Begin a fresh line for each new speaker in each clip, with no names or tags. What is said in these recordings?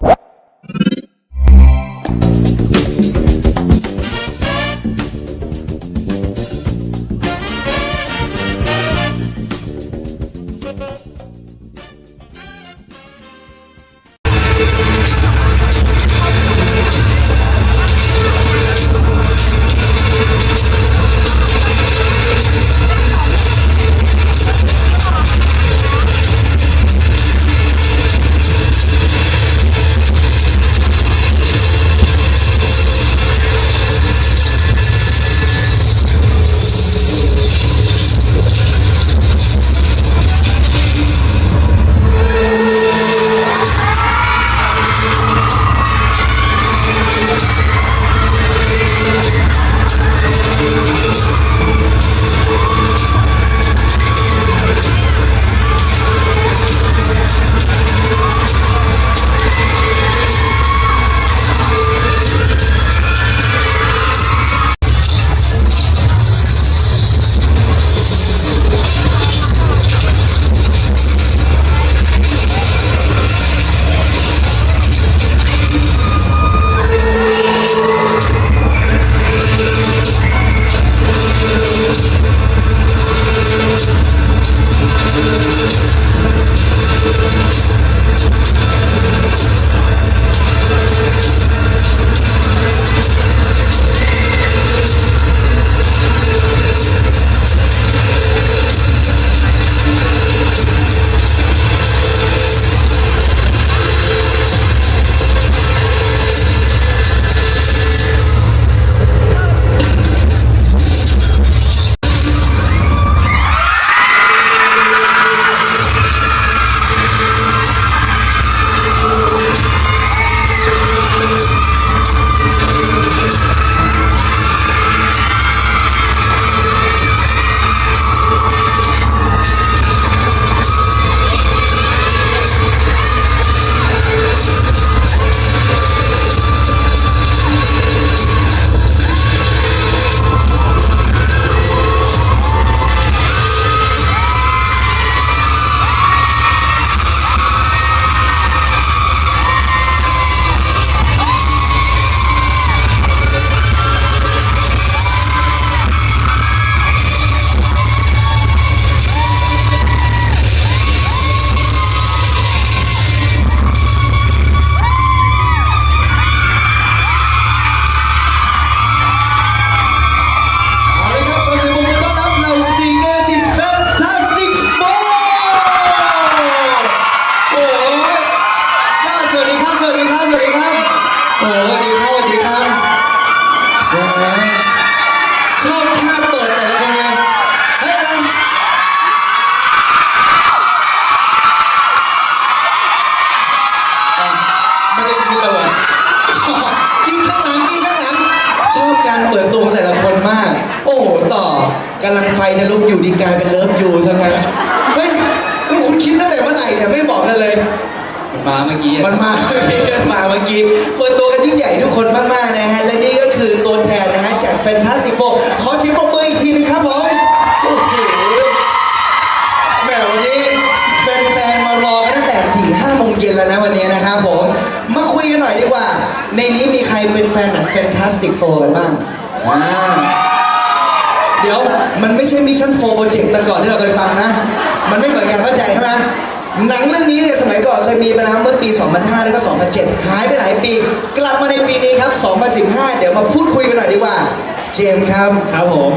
What? ชอบการเปิดตัวของแต่ละคนมาก โอ้โหต่อกำลังไฟจะลุกอยู่ดีกลายเป็นเลิฟยูซะงั้นเฮ้ยนี่คุณคิดตั้งแต่เมื่อไหร่เนี่ยไม่บอกกันเลย
มาเมื่อกี้
มันมาเมื่อกี้มันมาเมื่อกี้เปิดตัวกันยิ่งใหญ่ทุกคนมากๆนะฮะ และนี่ก็คือตัวแทนนะฮะจาก Fantastic Four ขอเสียงปรบมืออีกทีนึงครับผมโอ้โหแหมวันนี้แฟนๆมารอกันตั้งแต่4ี่ห้าโมงเย็นแล้วนะวันนี้นะครับผมมาคุยกัน หน่อยดีกว่า ในนี้มีใครเป็นแฟนหนัง Fantastic Four กันบ้างอ่าเดี๋ยวมันไม่ใช่มิชชั่นโฟร์โปรเจกต์แต่ก่อนที่เราเคยฟังนะ มันไม่เหมือนกันเข้าใจใช่ไหมหนังเรื่องนี้เนี่ยสมัยก่อนเคยมีไปแล้วเมื่อปี 2005 แล้วก็ 2007 หายไปหลายปี กลับมาในปีนี้ครับ 2015 เดี๋ยวมาพูดคุยกันหน่อยดีกว่า เจมส์ครับ
ครับผม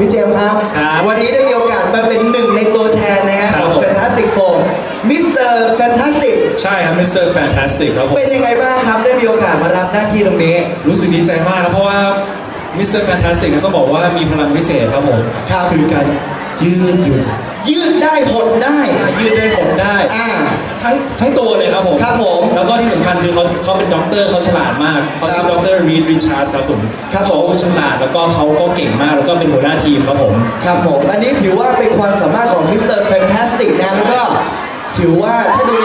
พี่เจมส์ครับ
ครับ
วันนี้ได้มีโอกาสมาเป็นหนึ่งในตัวแทนนะฮะ
ค
ข
รั
อบง
ผม
Fantastic Four Mr. Fantastic
ใช่ครับมิสเตอร์แฟนตาสติกครับผม
เป็นยังไงบ้างครับ ได้มีโอกาสมารับหน้าที่ตรงนี้
รู้สึกดีใจมากครับเพราะว่ามิสเตอร์แฟนตาสติกนะต้องบอกว่ามีพลังพิเศษครับผม
ครับ
คือการยืดหยุ่น
ยืดได้หดได้
ยืดได้ผมได้
อ่า
ทั้งทั้งตัวเลยครับผม
ครับผม
แล้วก็ที่สำคัญคือเขาเขาเป็นด็อกเตอร์เขาฉลาดมากเขาชื่อ
ครับ
ด็อกเตอร์รีดริชาร์ดครับผม
ครับผม
เขาฉลาดแล้วก็เขาก็เก่งมากแล้วก็เป็นหัวหน้าทีมครับผม
ครับผม อันนี้ถือว่าเป็นความสามารถของมิสเตอร์แฟนตาสติกนะแล้วก็ถือว่าถ้าดู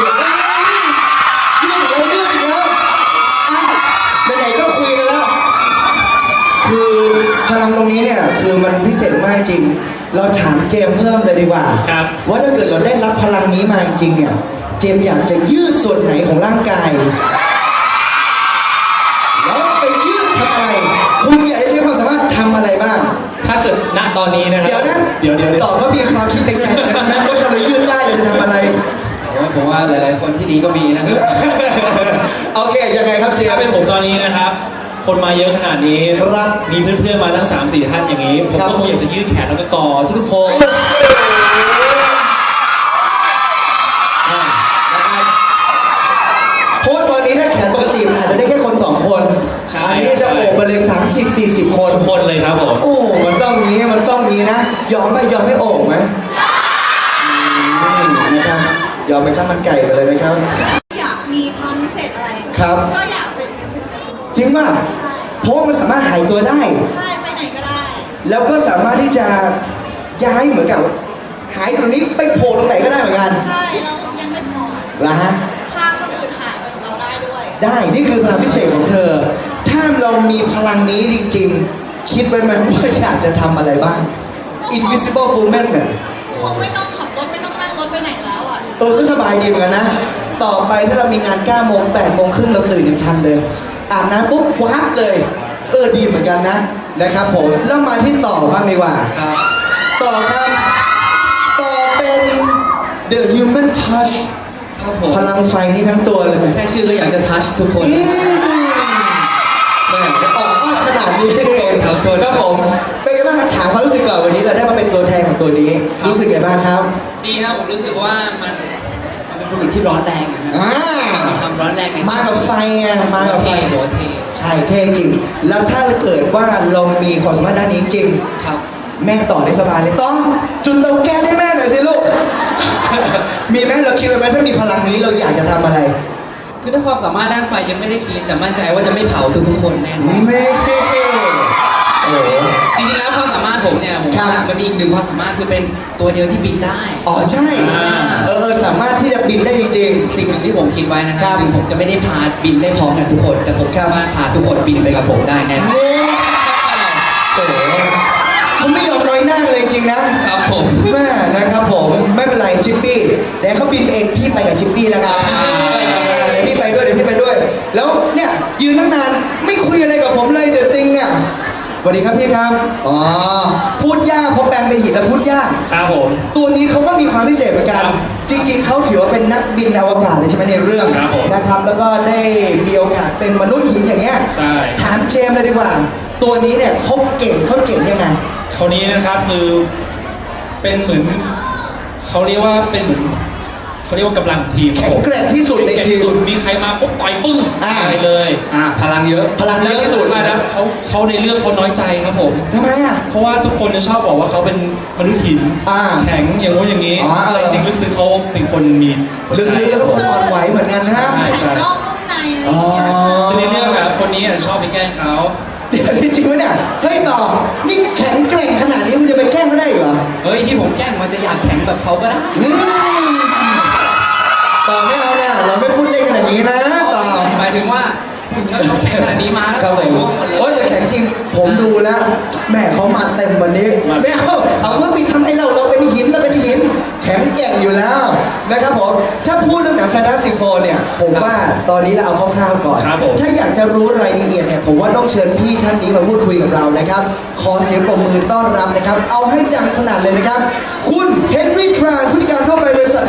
ยืดอีกแล้วยืดอีกแล้วอะไหนๆก็คุยกันแล้ว คือพลังตรงนี้เนี่ย คือมันพิเศษมากจริง เราถามเจมส์เพิ่มเลยดีกว่า
ครับ
ว่าถ้าเกิดเราได้รับพลังนี้มาจริงๆเนี่ย เจมส์อยากจะยืดส่วนไหนของร่างกาย แล้วไปยืดทำอะไร คุณอยากจะใช้ความสามารถทำอะไรบ้าง
ถ้าเกิดณตอนนี้นะครับ
เดี๋ยวนะ
เดี๋ยวเดี๋ยวเดี๋ยว
ตอบเขามีความคิดในใจนะว่าทำไมยืดได้หรือทำอะไร
ผมว่าหลาย ๆ คนที่ดีก็มีนะครับ
โอเคยังไงครับเจม
ถ้าเป็น
ส์
ผมตอนนี้นะครับ คนมาเยอะขนาดนี้
ครับ
มีเพื่อนๆมาทั้ง 3 4 ท่านอย่างนี้ ผม
ครับ
ก็คงอยากจะยืดแขนแล้วก็กอดทุกๆคน
เพราะว่าตอนนี้ถ้าแขนปกติมันอาจจะได้แค่คนสองคน
ใช่
อันี้จะโอบไปเลยสามสิบสี่สิบคน
ทุกคนเลยครับผม
โอ้ มันต้องมีมันต้องมีนะ ยอมไหมยอมไม่โอบไหมอืมนะครับ ยอมไหมข้าวมันไก่ไปเลยนะครับ
อยากมีพลังพิเศษอะไร
ครับ
ก็อยาก ป่ะ
เพราะว่ามันสามารถหายตัวได้
ใช่ไปไหนก็ได้
แล้วก็สามารถที่จะย้ายเหมือนกับ หายตรงนี้ไปโผล่ตรงไหนก็ได้เหมือนกัน
ใช่เรายังไม่พอ
นะฮะ
พาคนอื่นหายไปกับเราได้ด้วย
ได้นี่คือพลังพิเศษของเธอ ถ้าเรามีพลังนี้จริงๆ คิดไว้ไหมว่าอยากจะทำอะไรบ้าง Invisible Woman เนี่ย
คงไม่ต้องขับรถไม่ต้องนั่งรถไปไหนแล้วอะ
เออก็สบายดีเหมือนกันนะ ต่อไปถ้าเรามีงาน9โมง8โมงครึ่งเราตื่นยังทันเลย อาบน้ำปุ๊บวับเลย เออดีเหมือนกันนะนะครับผมแล้วมาที่ต่อบ้างดีกว่า
ครับ
ต่อครับ ต่อเป็น The Human Touch
ครับผม
พลังไฟนี่ทั้งตัวเลย
แค่ชื่อก็อยากจะทัชทุกคน
อืมแหม่ออกอ้อนขนาดนี้นี่เอง
ครับ
ครับผม เป็นไงบ้างครับถามความรู้สึกก่อนวันนี้เราได้มาเป็นตัวแทนของตัวนี้
ครับ
รู้สึกไงบ้างครับ
ดีครับผมรู้สึกว่ามัน มันเป็นผลิตที่ร้อนแรงนะฮะ
อ่า
มีความร้อนแรงใน
มากับไฟไงมากับไฟ
เท่หัวเท่
ใช่เท่จริง แล้วถ้าเกิดว่าเรามีความสามารถด้านนี้จริง
ครับ
แม่ต่อได้สบายเลยต้องจุดเตาแก๊สให้แม่หน่อยสิลูก มีไหมเราคิดไว้ไหมถ้ามีพลังนี้เราอยากจะทำอะไร
คือถ้าความสามารถด้านไฟยังไม่ได้คิดแต่มั่นใจว่าจะไม่เผาทุกๆคนแน่นอน
แม่ โอ้โห
จริงๆแล้วความสามารถผมเนี่ยผม
ครับ
ว่ามันมีอีกหนึ่งความสามารถคือเป็นตัวเดียวที่บินได้
อ๋อใช่
อ่า
เออเออสามารถที่จะบินได้จริง
สิ่งหนึ่งที่ผมคิดไว้นะค
ครั
รับบ ถึงผมจะไม่ได้พาบินได้พร้อมกันทุกคน แต่ผม
ครับ
สามารถพาทุกคนบินไปกับผมได้แน่
ๆ
นอน
โอ้โหเขาไม่ยอมน้อยหน้าเลยจริงๆนะ ครับ
ผม
แม่นะครับผมไม่เป็นไรชิปปี้เดี๋ยวเขาบินเองพี่ไปกับชิปปี้แล้วกัน
อ่า
เดี๋ยวพี่ไปด้วยเดี๋ยวพี่ไปด้วย แล้วเนี่ยยืนตั้งนานไม่คุยอะไรกับผมเลยเดอะติงเนี่ย สวัสดีครับพี่ครับ อ๋อ พูดยากเพราะแปลงเป็นหินแล้วพูดยาก
ครับผม
ตัวนี้เขาก็มีความพิเศษเหมือนกัน
ครับ
จริง ๆ เขาถือว่าเป็นนักบินอวกาศเลยใช่ไหมในเรื่อง
ครับผม
นะครับ แล้วก็ได้มีโอกาสเป็นมนุษย์หินอย่างเงี้ย
ใช่
ถามเจมส์เลยดีกว่า ตัวนี้เนี่ยเขาเก่งเขาเจ๋งยังไง
คนนี้นะครับคือเป็นเหมือนเขาเรียกว่าเป็นเหมือน เขาเรียกว่ากำลังทีมครับ
แข็
ผ
ง
ม
แกร่งที่สุดใน
เก่ง
ที
ที่สุด
ม
มีใครมาปุ๊บต่อยปึ้ง
อ่า
ไปเลย
อ่าพลังเยอะ
พลังเย
แล้ว
อะที่
ที่
สุ
สุ
ด
ดท้ายนะเขาเขาในเรื่องเขาน้อยใจครับผม
ทำไมอะ
เพราะว่าทุกคนจะชอบบอกว่าเขาเป็นมนุษย์หิน
อ่า
แข็งอย่างงู้นอย่างนี้
อ๋อเออ
แต่จริงๆลึกซึ้งเขาเป็นคนมีหัว
ลึก
ใจ
ๆแล้วก็คนอ่อนไหวเหมือนกันนะ
ใช่
แข็งนอกนุ่มในอะไรอย่างเงี้ย
อ๋อ
คือในเรื่องอะคนนี้อะชอบไปแกล้งเขา
เดี๋ยวนี่จริงไหมเนี่ยเฮ้ยต่อนี่แข็งแกร่งขนาดนี้มันจะไปแกล้งเขาได้เหรอ
เฮ้ยที่ผมแกล้งมันจะอยากแข็งแบบเขาก็ได้
อืม นกันอย่างนี้นะต่อ
หมายถึงว่าหุ่นเขาแข็งขนาดนี้มา
ครั
ก็
บผ
ต่อย
ม
ร่วงหมดเลย
โอ้ยแต่แข็งจริงผมดูแล้วแม่เขามาเต็มวันนี้ไม่เอาเขาก็ปิดทำไมเราเราเป็นหินเราเป็นหินแข็งแกร่งอยู่แล้วนะครับผมถ้าพูดเรื่องหนังแฟนตาซีโฟเนี่ย ผมว่าตอนนี้เราเอาคร่าวๆก่อน
ครับผม
ถ้าอยากจะรู้รายละเอียดเนี่ยผมว่าต้องเชิญพี่ท่านนี้มาพูดคุยกับเรานะครับ ขอเสียงปรบมือต้อนรับนะครับ เอาให้ดังสนั่นเลยนะครับ คุณเฮนรี่ทรานผู้จัดการทั่วไปบริษัท